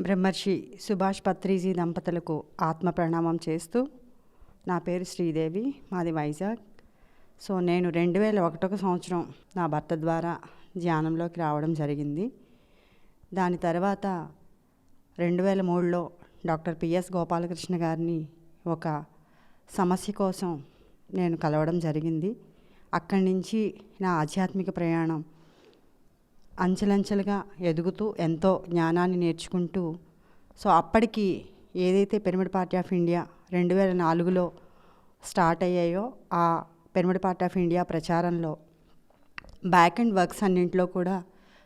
బ్రహ్మర్షి సుభాష్ పత్రిజీ దంపతులకు ఆత్మ ప్రణామం చేస్తూ నా పేరు శ్రీదేవి మాది వైజాగ్. సో నేను రెండు వేల ఒకటొక సంవత్సరం నా భర్త ద్వారా ధ్యానంలోకి రావడం జరిగింది. దాని తర్వాత రెండు వేల మూడులో డాక్టర్ పిఎస్ గోపాలకృష్ణ గారిని ఒక సమస్య కోసం నేను కలవడం జరిగింది. అక్కడి నుంచి నా ఆధ్యాత్మిక ప్రయాణం అంచెలంచెలుగా ఎదుగుతూ ఎంతో జ్ఞానాన్ని నేర్చుకుంటూ సో అప్పటికి ఏదైతే పిరమిడ్ పార్టీ ఆఫ్ ఇండియా రెండు వేల నాలుగులో స్టార్ట్ అయ్యాయో ఆ పిరమిడ్ పార్టీ ఆఫ్ ఇండియా ప్రచారంలో బ్యాక్ అండ్ వర్క్స్ అన్నింటిలో కూడా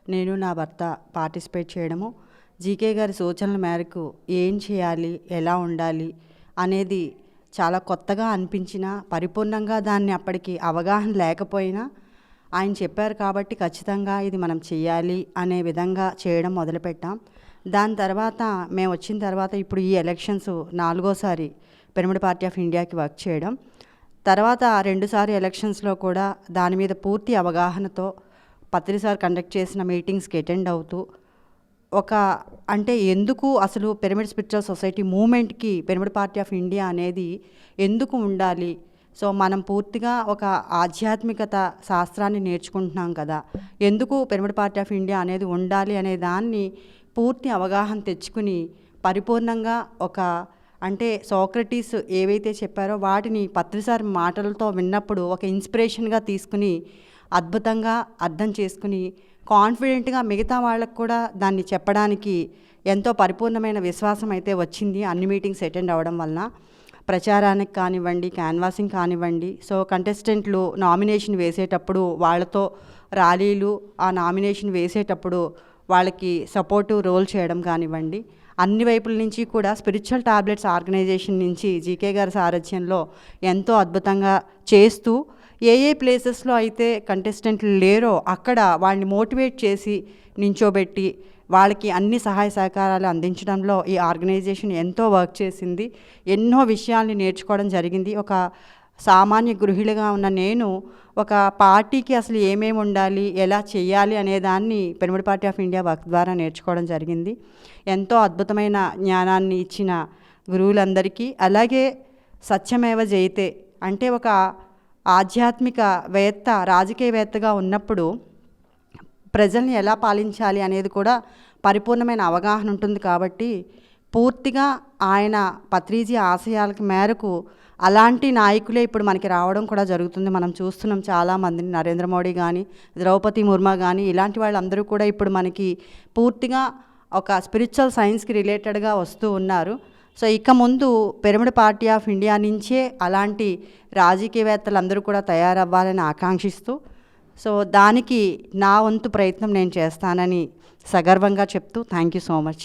నేను నా భర్త పార్టిసిపేట్ చేయడము జీకే గారి సూచనల మేరకు ఏం చేయాలి ఎలా ఉండాలి అనేది చాలా కొత్తగా అనిపించిన పరిపూర్ణంగా దాన్ని అప్పటికి అవగాహన లేకపోయినా ఆయన చెప్పారు కాబట్టి ఖచ్చితంగా ఇది మనం చేయాలి అనే విధంగా చేయడం మొదలుపెట్టాం. దాని తర్వాత మేము వచ్చిన తర్వాత ఇప్పుడు ఈ ఎలక్షన్స్ నాలుగోసారి పిరమిడ్ పార్టీ ఆఫ్ ఇండియాకి వర్క్ చేయడం. తర్వాత రెండుసారి ఎలక్షన్స్లో కూడా దాని మీద పూర్తి అవగాహనతో పత్రిసార్ కండక్ట్ చేసిన మీటింగ్స్కి అటెండ్ అవుతూ ఒక అంటే ఎందుకు అసలు పిరమిడ్ స్పిరిచువల్ సొసైటీ మూమెంట్కి పిరమిడ్ పార్టీ ఆఫ్ ఇండియా అనేది ఎందుకు ఉండాలి సో మనం పూర్తిగా ఒక ఆధ్యాత్మికత శాస్త్రాన్ని నేర్చుకుంటున్నాం కదా. ఎందుకు పిరమిడ్ పార్టీ ఆఫ్ ఇండియా అనేది ఉండాలి అనే దాన్ని పూర్తి అవగాహన తెచ్చుకుని పరిపూర్ణంగా ఒక అంటే సోక్రటీస్ ఏవైతే చెప్పారో వాటిని పత్రిసారి మాటలతో విన్నప్పుడు ఒక ఇన్స్పిరేషన్గా తీసుకుని అద్భుతంగా అర్థం చేసుకుని కాన్ఫిడెంట్గా మిగతా వాళ్ళకు కూడా దాన్ని చెప్పడానికి ఎంతో పరిపూర్ణమైన విశ్వాసం అయితే వచ్చింది అన్ని మీటింగ్స్ అటెండ్ అవ్వడం వలన. ప్రచారానికి కానివ్వండి క్యాన్వాసింగ్ కానివ్వండి సో కంటెస్టెంట్లు నామినేషన్ వేసేటప్పుడు వాళ్ళతో ర్యాలీలు ఆ నామినేషన్ వేసేటప్పుడు వాళ్ళకి సపోర్టు రోల్ చేయడం కానివ్వండి. అన్ని వైపుల నుంచి కూడా స్పిరిచువల్ టాబ్లెట్స్ ఆర్గనైజేషన్ నుంచి జీకే గారి సారథ్యంలో ఎంతో అద్భుతంగా చేస్తూ ఏ ఏ ప్లేసెస్లో అయితే కంటెస్టెంట్లు లేరో అక్కడ వాళ్ళని మోటివేట్ చేసి నించోబెట్టి వాళ్ళకి అన్ని సహాయ సహకారాలు అందించడంలో ఈ ఆర్గనైజేషన్ ఎంతో వర్క్ చేసింది. ఎన్నో విషయాల్ని నేర్చుకోవడం జరిగింది. ఒక సామాన్య గృహిణిగా ఉన్న నేను ఒక పార్టీకి అసలు ఏమేమి ఉండాలి ఎలా చేయాలి అనే దాన్ని pyramid party of India work ద్వారా నేర్చుకోవడం జరిగింది. ఎంతో అద్భుతమైన జ్ఞానాన్ని ఇచ్చిన గురువులందరికీ అలాగే సత్యమేవ జయితే అంటే ఒక ఆధ్యాత్మిక వేత్త రాజకీయవేత్తగా ఉన్నప్పుడు ప్రజల్ని ఎలా పాలించాలి అనేది కూడా పరిపూర్ణమైన అవగాహన ఉంటుంది కాబట్టి పూర్తిగా ఆయన పత్రిజీ ఆశయాలకు మేరకు అలాంటి నాయకులే ఇప్పుడు మనకి రావడం కూడా జరుగుతుంది. మనం చూస్తున్నాం చాలామందిని నరేంద్ర మోడీ కానీ ద్రౌపది ముర్మా కానీ ఇలాంటి వాళ్ళందరూ కూడా ఇప్పుడు మనకి పూర్తిగా ఒక స్పిరిచువల్ సైన్స్కి రిలేటెడ్గా వస్తూ ఉన్నారు. సో ఇక ముందు పిరమిడ్ పార్టీ ఆఫ్ ఇండియా నుంచే అలాంటి రాజకీయవేత్తలు అందరూ కూడా తయారవ్వాలని ఆకాంక్షిస్తూ సో దానికి నా వంతు ప్రయత్నం నేను చేస్తానని సగర్వంగా చెప్తూ థ్యాంక్ యూ సో మచ్